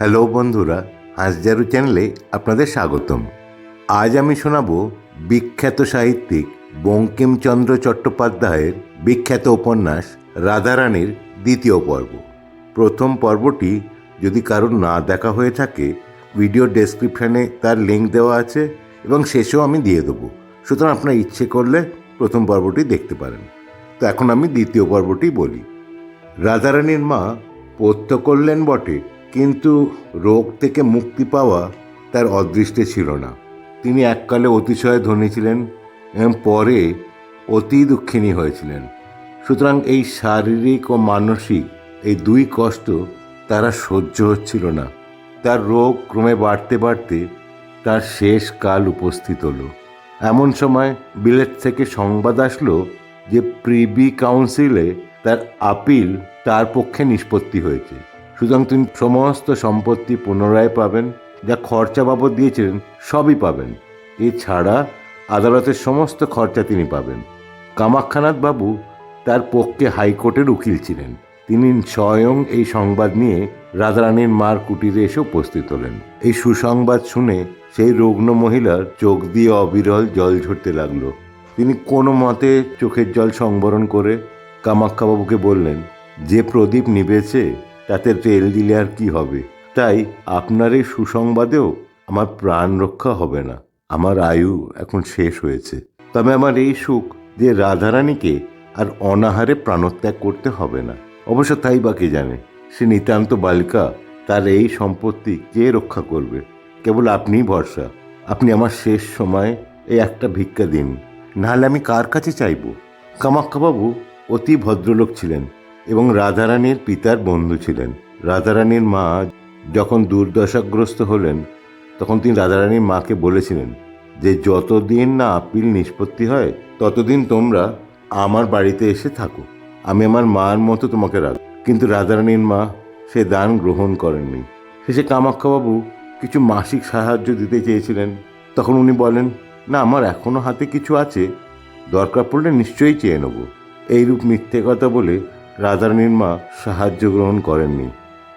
Hello বন্ধুরা হাঁসজারু চ্যানেলে আপনাদের স্বাগতম। আজ আমি শোনাব বিখ্যাত সাহিত্যিক বঙ্কিমচন্দ্র চট্টোপাধ্যায়ের বিখ্যাত উপন্যাস রাধারানীর দ্বিতীয় পর্ব। প্রথম পর্বটি যদি কারোর না দেখা হয়ে থাকে, ভিডিও ডেসক্রিপশানে তার লিঙ্ক দেওয়া আছে এবং শেষেও আমি দিয়ে দেবো। সুতরাং আপনার ইচ্ছে করলে প্রথম পর্বটি দেখতে পারেন। তো এখন আমি দ্বিতীয় পর্বটি বলি। রাধারানীর মা পথ্য করলেন বটে। কিন্তু রোগ থেকে মুক্তি পাওয়া তার অদৃষ্টে ছিল না। তিনি এককালে অতিশয় ধনী ছিলেন এবং পরে অতি দুঃখিনী হয়েছিলেন। সুতরাং এই শারীরিক ও মানসিক এই দুই কষ্ট তারা সহ্য হচ্ছিল না। তার রোগ ক্রমে বাড়তে বাড়তে তার শেষ কাল উপস্থিত হলো। এমন সময় বিলেত থেকে সংবাদ আসলো যে প্রিবি কাউন্সিলে তার আপিল তার পক্ষে নিষ্পত্তি হয়েছে। সুতরাং তিনি সমস্ত সম্পত্তি পুনরায় পাবেন, যা খরচা বাবদ দিয়েছিলেন, সবই পাবেন। এছাড়া আদালতের সমস্ত খরচা তিনি পাবেন। কামাক্ষানাথ বাবু তার পক্ষে হাইকোর্টের উকিল ছিলেন। তিনি স্বয়ং এই সংবাদ নিয়ে রাধারানীর মার কুটিরে এসে উপস্থিত হলেন। এই সুসংবাদ শুনে সেই রুগ্ন মহিলার চোখ দিয়ে অবিরল জল ঝরতে লাগল। তিনি কোনো মতে চোখের জল সংবরণ করে কামাক্ষাবাবুকে বললেন, যে প্রদীপ নিবেছে তাতে তেল দিলে আর কি হবে? তাই আপনার এই সুসংবাদেও আমার প্রাণ রক্ষা হবে না। আমার আয়ু এখন শেষ হয়েছে। তবে আমার এই সুখ যে রাধারানীকে আর অনাহারে প্রাণত্যাগ করতে হবে না। অবশ্য তাই বাকি জানে? সে নিতান্ত বালিকা, তার এই সম্পত্তি কে রক্ষা করবে? কেবল আপনিই ভরসা। আপনি আমার শেষ সময় এই একটা ভিক্ষা দিন। নাহলে আমি কার কাছে চাইব? কামাক্ষাবাবু অতি ভদ্রলোক ছিলেন। এবং রাধারানীর পিতার বন্ধু ছিলেন। রাধারানীর মা যখন দুর্দশাগ্রস্ত হলেন, তখন তিনি রাধারানীর মাকে বলেছিলেন যে, যতদিন না আপিল নিষ্পত্তি হয়, ততদিন তোমরা আমার বাড়িতে এসে থাকো। আমি আমার মার মতো তোমাকে রাখ কিন্তু রাধারানীর মা সে দান গ্রহণ করেননি। শেষে কামাক্ষাবাবু কিছু মাসিক সাহায্য দিতে চেয়েছিলেন। তখন উনি বলেন, না, আমার এখনও হাতে কিছু আছে। দরকার পড়লে নিশ্চয়ই চেয়ে নেব। এইরূপ মিথ্যে কথা বলে রাধারানীর মা সাহায্য গ্রহণ করেননি।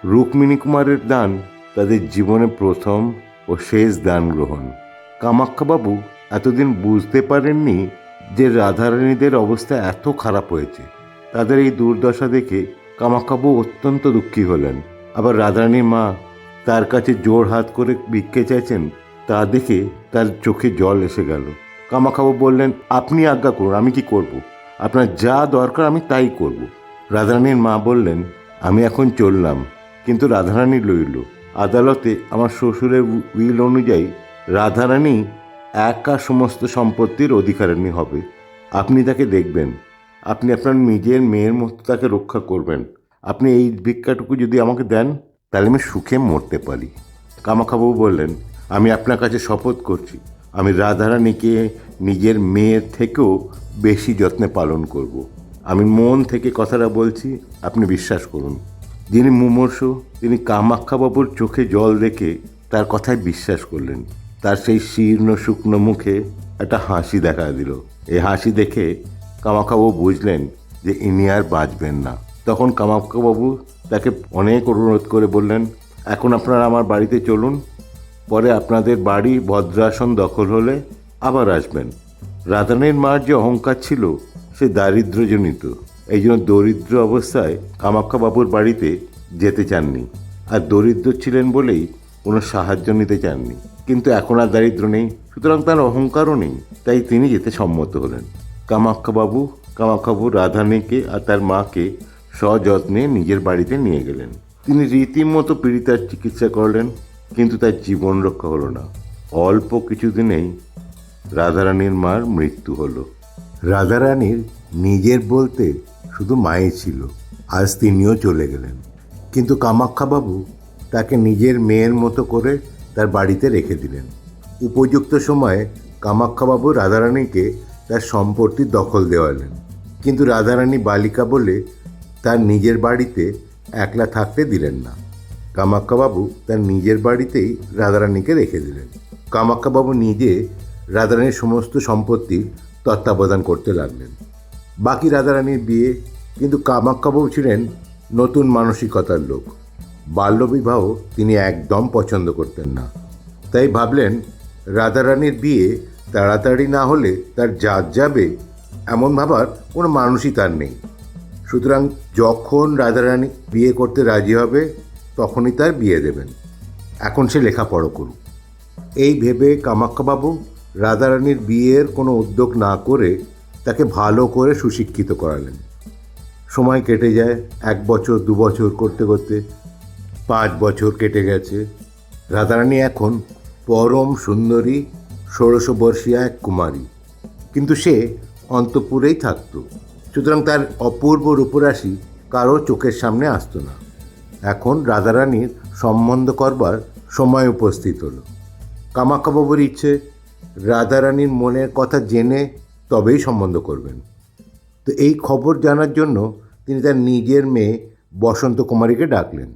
রুক্মিণী কুমারের দান তাদের জীবনে প্রথম ও শেষ দান গ্রহণ। কামাক্ষাবাবু এতদিন বুঝতে পারেননি যে রাধারানীদের অবস্থা এত খারাপ হয়েছে। তাদের এই দুর্দশা দেখে কামাক্ষাবু অত্যন্ত দুঃখী হলেন। আবার রাধারানীর মা তার কাছে জোর হাত করে ভিক্ষে চাইছেন তা দেখে তার চোখে জল এসে গেল। কামাখাবু বললেন, আপনি আজ্ঞা করুন, আমি কি করব। আপনার যা দরকার আমি তাই করব। রাধারানীর মা বললেন, আমি এখন চললাম। কিন্তু রাধারানী লইল। আদালতে আমার শ্বশুরের উইল অনুযায়ী রাধারানী একা সমস্ত সম্পত্তির অধিকারিণী হবে। আপনি তাকে দেখবেন। আপনি আপনার নিজের মেয়ের মতো তাকে রক্ষা করবেন। আপনি এই ভিক্ষাটুকু যদি আমাকে দেন, তাহলে আমি সুখে মরতে পারি। কামাখাবাবু বললেন, আমি আপনার কাছে শপথ করছি। আমি রাধারানীকে নিজের মেয়ের থেকেও বেশি যত্নে পালন করব। আমি মন থেকে কথাটা বলছি, আপনি বিশ্বাস করুন। যিনি মুমূর্ষু, তিনি কামাক্ষা বাবুর চোখে জল দেখে তার কথায় বিশ্বাস করলেন। তার সেই শীর্ণ, শুকনো মুখে একটা হাসি দেখা দিল। এই হাসি দেখে কামাক্ষাবাবু বুঝলেন যে ইনি আর বাঁচবেন না। তখন কামাক্ষাবাবু তাকে অনেক অনুরোধ করে বললেন, এখন আপনারা আমার বাড়িতে চলুন। পরে আপনাদের বাড়ি ভদ্রাসন দখল হলে আবার আসবেন। রাধানের মার যে অহংকার ছিল সে দারিদ্র্যজনিত। এই জন্য দরিদ্র অবস্থায় কামাক্ষাবাবুর বাড়িতে যেতে চাননি। আর দরিদ্র ছিলেন বলেই কোনো সাহায্য নিতে চাননি। কিন্তু এখন আর দারিদ্র নেই, সুতরাং তার অহংকারও নেই, তাই তিনি যেতে সম্মত হলেন। কামাক্ষাবাবু কামাক্ষাবু রাধানীকে আর তার মাকে সযত্নে নিজের বাড়িতে নিয়ে গেলেন। তিনি রীতিমতো পীড়িতার চিকিৎসা করলেন, কিন্তু তার জীবন রক্ষা হলো না। অল্প কিছুদিনেই রাধারানীর মার মৃত্যু হলো। রাধারানীর নিজের বলতে শুধু মায়ে ছিল। আজ তিনিও চলে গেলেন। কিন্তু কামাক্ষাবাবু তাকে নিজের মেয়ের মতো করে তার বাড়িতে রেখে দিলেন। উপযুক্ত সময়ে কামাক্ষাবাবু রাধারানীকে তার সম্পত্তি দখল দেওয়ালেন। কিন্তু রাধারানী বালিকা বলে তার নিজের বাড়িতে একলা থাকতে দিলেন না। কামাক্ষাবাবু তার নিজের বাড়িতেই রাধারানীকে রেখে দিলেন। কামাক্ষাবাবু নিজে রাধারানীর সমস্ত সম্পত্তির তত্ত্বাবধান করতে লাগলেন। বাকি রাধারানীর বিয়ে কিন্তু কামাক্ষাবাবু ছিলেন নতুন মানসিকতার লোক। বাল্যবিবাহ তিনি একদম পছন্দ করতেন না। তাই ভাবলেন রাধারানীর বিয়ে তাড়াতাড়ি না হলে তার জাত যাবে এমন ভাবার কোনো মানুষই তার নেই। সুতরাং যখন রাধারানী বিয়ে করতে রাজি হবে, তখনই তার বিয়ে দেবেন। এখন সে লেখাপড়ো করুক। এই ভেবে কামাখ্যাবাবু রাধারানীর বিয়ের কোনো উদ্যোগ না করে তাকে ভালো করে সুশিক্ষিত করালেন। সময় কেটে যায়, এক বছর, দু বছর করতে করতে, পাঁচ বছর কেটে গেছে। রাধারানী এখন পরম সুন্দরী ষোড়শ বর্ষীয়া এক কুমারী। কিন্তু সে অন্তপুরেই থাকতো। সুতরাং তার অপূর্ব রূপরাশি কারও চোখের সামনে আসতো না। এখন রাধারানীর সম্বন্ধ করবার সময় উপস্থিত হলো। কামাখ্যাবাবুর ইচ্ছে রাধারানীর মনের কথা জেনে তবেই সম্বন্ধ করবেন। তো এই খবর জানার জন্য তিনি তার নিজের মেয়ে বসন্ত কুমারীকে ডাকলেন।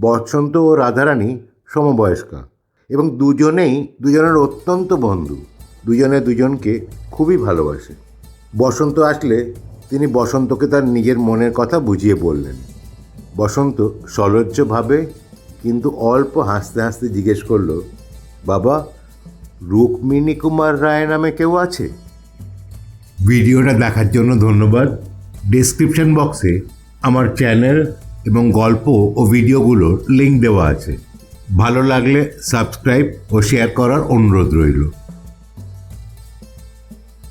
বসন্ত ও রাধারানী সমবয়স্কা এবং দুজনেই, দুজনের অত্যন্ত বন্ধু। দুজনে দুজনকে খুবই ভালোবাসে। বসন্ত আসলে তিনি বসন্তকে তার নিজের মনের কথা বুঝিয়ে বললেন। বসন্ত সলজ্জভাবে কিন্তু অল্প হাসতে হাসতে জিজ্ঞেস করল, বাবা রুক্মিণী কুমার রায় নামে কেউ আছে? ভিডিওটা দেখার জন্য ধন্যবাদ। ডেসক্রিপশন বক্সে আমার চ্যানেল এবং গল্প ও ভিডিওগুলোর লিঙ্ক দেওয়া আছে। ভালো লাগলে সাবস্ক্রাইব ও শেয়ার করার অনুরোধ রইল।